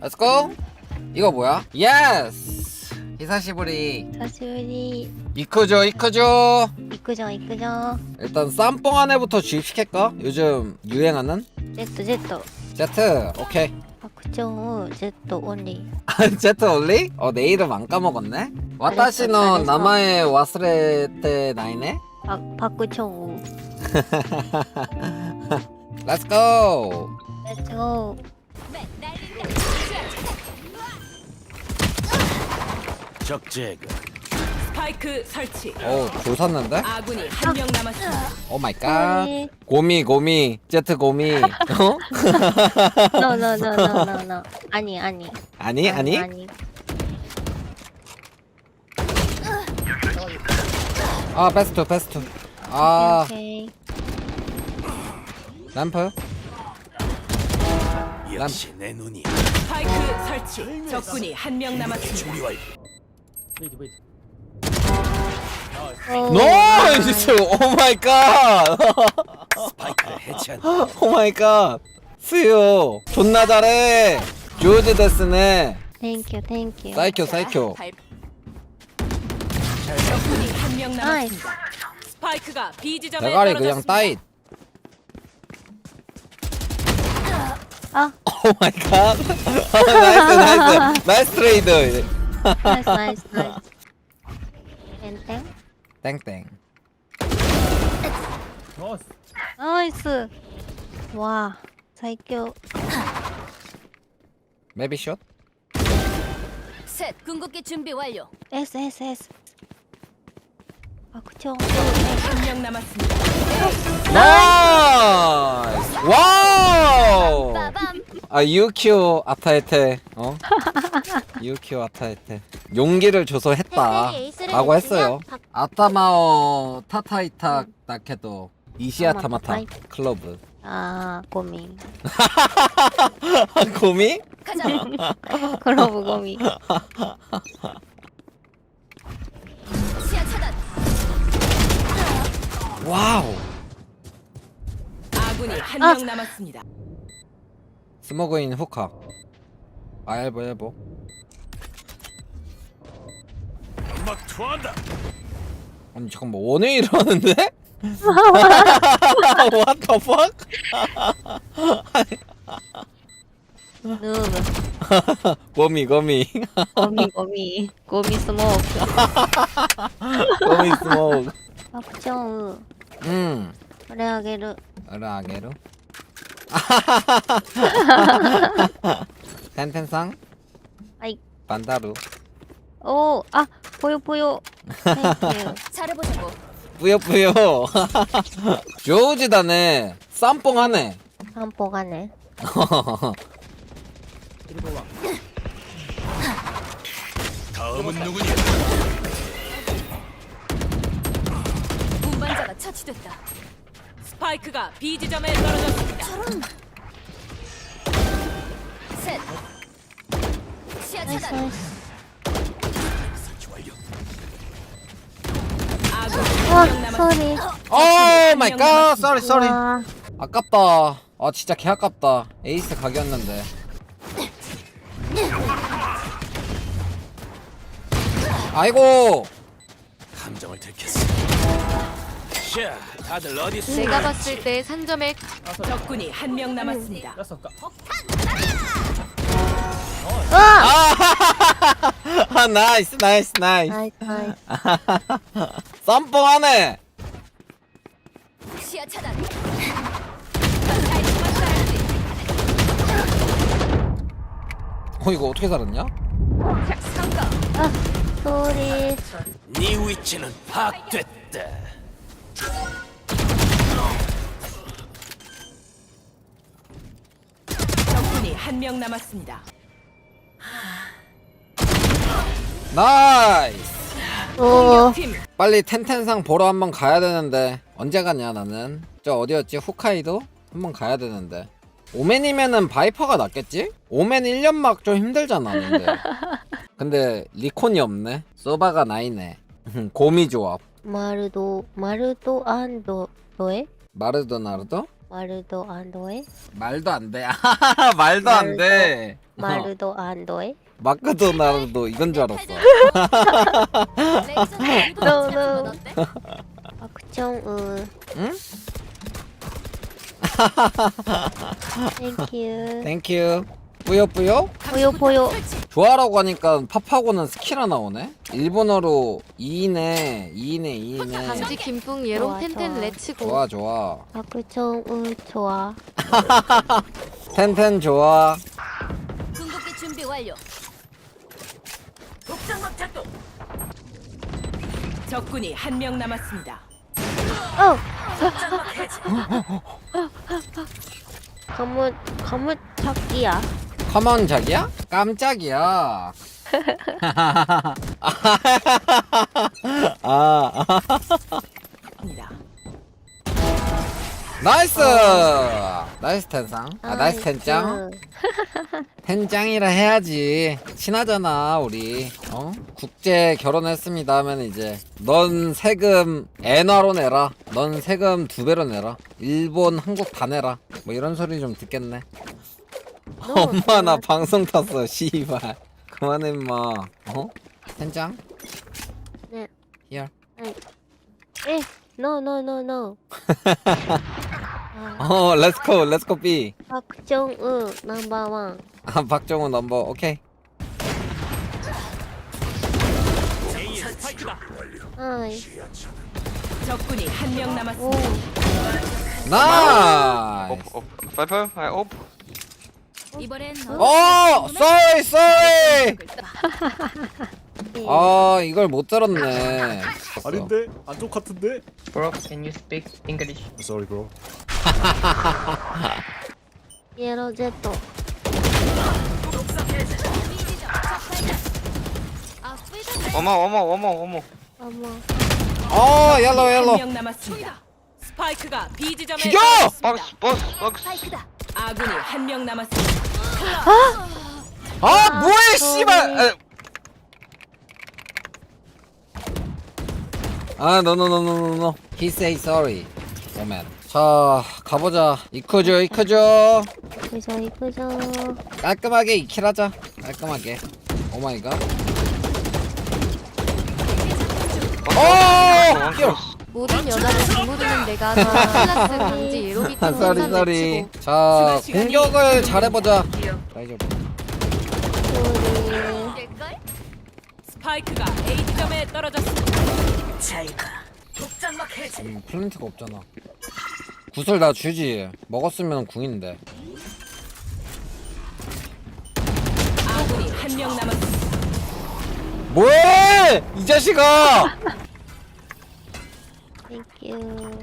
Let's go. 이거 뭐야? 예스. 히사시부리. 久しぶり 이크죠 이크죠. 行くじゃん行くじゃん 일단 쌈뽕 안에부터 주입시킬까? 요즘 유행하는 ジェットジェット 제트. 오케이. 白鳥ジェットオンリ 제트 올리? 어 내 이름 안 까먹었네. 와타시노 잘했어. 나마에 와스레테 나이네. ーパパクチョンウ Let's go. レッツゴー 적 제거. 스파이크 설치. 오 조샀는데? 아군이 한 명 남았습니다. 오 마이 갓. 쏘리 고미 고미 제트 고미. 어? 노노노노노노 아니 아니 아니 아니? 아니 아 베스트 베스트. 아 오케이 램프. 역시 내 눈이. 스파이크 설치. 적군이 한 명 남았습니다. 준비 완료. 오, 나이스. 오 마이 갓. 스파이크를 해체한. 오 마이 갓. 수요. 존나 잘해. 조즈 데스네. 땡큐 땡큐. 발- 적군이 한 명 나이스 남았습니다. 스파이크가 B 지점에 대가리 그냥 떨어졌습니다. 따잇. 아 오 마이 갓. 나이스 나이스. 나이스 트레이드. 나이스 나이스 나이스 땡땡 땡땡. 나이스 와 사이큐 메비 숏. 셋 궁극기 준비 완료. S S S 박치홍 한명 남았습니다. 나이스. 와우. 빠밤. 아 유키오 아타에테 어 유키오 아타에테. 용기를 줘서 했다. 라고 했어요. 아타마오 타타이타 나케도 이시아타마타 클로브. 아 고민 고미? 가자. 클로브 고민 시야 차단. 와우. 아군이 한 아. 명 남았습니다. 스모그인 후카 아, 알보 알보. 막 투한다. 아니 잠깐만 원에 이러는데? What the fuck? 거미 거미. 거미 거미. 거미 스모크. 거미 스모크. 박정우 음. 그래 아게루 그래 아게루 텐텐상 아이. 반다루 오, 아, 보여, 보여. 잘해보자고. 뿌요뿌요 조지다네 쌈뽕하네 한 보관해. 다음은 누구니? 운반자가 처치됐다. 스파이크가 B 지점에 떨어졌습니다. 저런. 셋. 와한명 남았습니다. 소리 오 마이 갓 쏘리 쏘리 와. 아깝다. 아 진짜 개 아깝다. 에이스 각이었는데. 아이고. 함정을 들켰어. 자, 다들 어디 있어? 내가 봤을 때 상점에 적군이 한 명 남았습니다. 아 나이스 나이스 나이스 나이스 나이스 쌈뽕하네 시야 차단. 어 이거 어떻게 살았냐? 성공. 아 소리 네 위치는 파악됐다. 적군이 한 명 남았습니다. 나이스! 어. 빨리 텐텐상 보러 한번 가야 되는데 언제 가냐 나는? 저 어디였지? 후카이도? 한번 가야 되는데. 오맨이면은 바이퍼가 낫겠지? 오맨 1년 막 좀 힘들잖아 근데. 근데 리콘이 없네. 소바가 나이네. 고미 조합. 마르도 마르도 안도 너에 마르도나르도? 말도 안 돼? 말도 안 돼. 말도 안 돼. 어, 말도 안 돼? 마크도 나르도 이건 줄 알았어. No. 박정우. 응? Thank you. 땡큐. 뿌요 뿌요? 보여 보여. 좋아라고 하니까 팝하고는 스킬 하나 오네. 일본어로 2이네. 2이네. 2이네. 강지 김뿡 예롱 좋아, 텐텐 좋아. 레츠고. 좋아 좋아. 박정우 좋아. 텐텐 좋아. 궁극기 준비 완료. 적군이 한 명 남았습니다. 어. 가문 가문 찾기야. 컴온 자기야? 깜짝이야. 아, 아, 입니다. 나이스! 나이스 텐상. 아, 나이스 텐짱. 텐짱이라 해야지. 친하잖아, 우리. 어? 국제 결혼했습니다 하면 이제 넌 세금 엔화로 내라. 넌 세금 두 배로 내라. 일본, 한국 다 내라. 뭐 이런 소리 좀 듣겠네. 엄마 나 방송 탔어, 씨발. 그만해 임마. 어? 텐짱? 네. Here. 에, no no no no. 아, 어, 렛츠고, 렛츠고 B. 박정우 넘버 원. 아, 박정우 넘버, 오케이. A의 스파이크다. 아이, 적군이 한명 오, 남았습니다. 나이스! Op, op. Hij op. 이번엔 어, sorry. 예. 아, 이걸 못 들었네. 아닌데 안쪽 같은데 Bro, can you speak English? sorry bro 예로. 아, more, one more, one more. 어머, 어, 옐로, 옐로. 한명 남았습니다. 스파이크가 B 지점에 죽여! Box, box. 스파이크다. 아군이 한 명 남았습니다. 아, 뭐해, sorry. 씨발. 에. 아, no, no, no, no, no, no. He say sorry. 오맨. 자, 가보자. 이크죠, 이크죠. 이쁘죠 이쁘죠. 깔끔하게 이킬 하자. 깔끔하게. 오 마이 갓. 오! 끼어. 모든 여자를 주무르는 내가 더 클라스 강지 아, 쏘리, 텐텐 쏘리. 레츠고. 자, 공격을 잘해보자. 라이저. 우리 될걸? 스파이크가 A 지점에 떨어졌습니다. 음, 플랜트가 없잖아. 구슬 나 주지. 먹었으면 궁인데. 아군이 한 명 남았습니다. 뭐해! 이 자식아! 땡큐.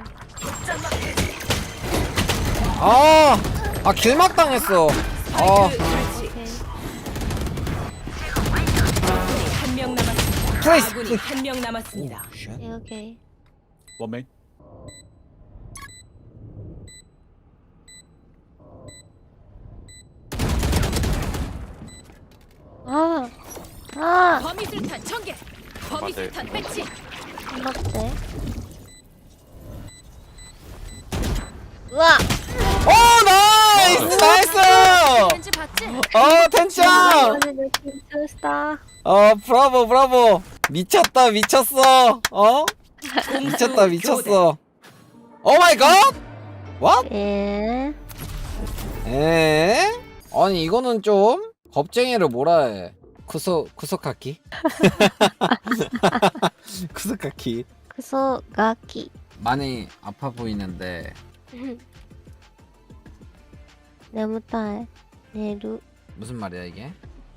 아, 아 길막 당했어. 아, 스파이크 설치. 적군이 한명 남았습니다. 트레이스. 아군이 한 명 남았습니다. 오케이 오케이. 원맨 아, 아, 범위술탄 전개. 범위술탄 배치. 한박대. 우와, 오 나이스, 나이스. 왠지 봤지? 어 느낌 좋다. 어 브라보, 브라보. 미쳤다, 미쳤어. 어? 미쳤다, 미쳤어. 오 마이 갓. What? 예. 에? 아니 이거는 좀 겁쟁이를 뭐라 해. 쿠소 쿠소카키? 쿠소카키. 그소 가키. 많이 아파 보이는데 너무 딸 내루 무슨 말이야 이게?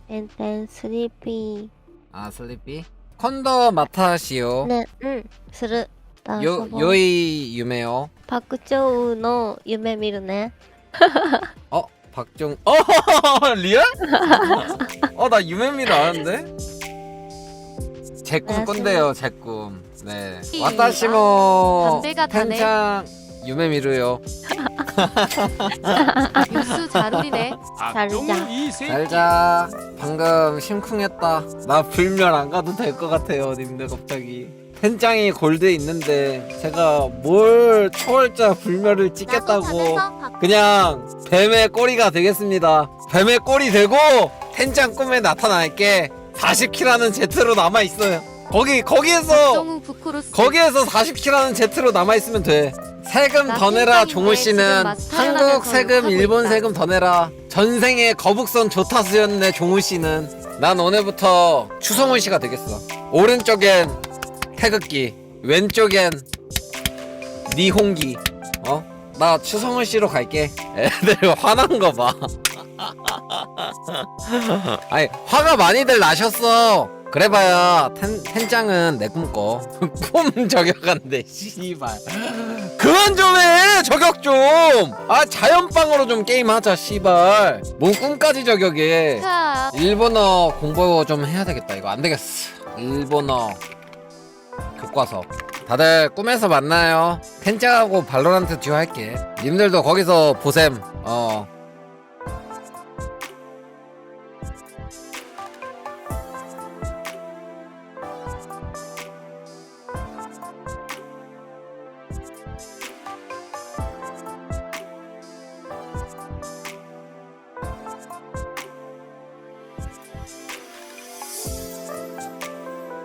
엔텐 슬리피 아 슬리피? 콘더 마타시오. 네응 스르 나 요 서버. 요이 유메요. 박구조우노 유메 미루네 어 박정. 어 리얼? 어 나 유메미루아는데 제꿈건데요 제 꿈 네 와타시모텐장 유메미루요. 뉴스 잘 울리네. 자르자. 잘자. 방금 심쿵했다. 나 불면 안 가도 될 것 같아요 님들 갑자기. 텐장이 골드 있는데 제가 뭘 초월자 불멸을 찍겠다고 그냥 뱀의 꼬리가 되겠습니다. 뱀의 꼬리 되고 텐장 꿈에 나타날게 40키라는 제트로 남아 있어요. 거기 거기에서 정우 거기에서 40키라는 제트로 남아 있으면 돼. 세금 나더 내라 종우 씨는 한국 세금 일본. 세금 더 내라. 전생에 거북선 조타수였네 종우 씨는. 난 오늘부터 추성훈 씨가 되겠어. 오른쪽엔 태극기, 왼쪽엔 니홍기. 어? 나 추성훈 씨로 갈게. 애들 화난 거 봐. 아니 화가 많이들 나셨어. 그래봐야 텐, 텐장은 내 꿈꿔. 꿈 저격한데 씨발. 그만 좀해 저격 좀. 아 자연빵으로 좀 게임하자 씨발. 뭔 꿈까지 저격해. 자, 일본어 공부 좀 해야 되겠다. 이거 안 되겠어. 일본어 교과서. 다들 꿈에서 만나요. 텐장하고 발로란트 듀오 할게. 님들도 거기서 보셈. 어.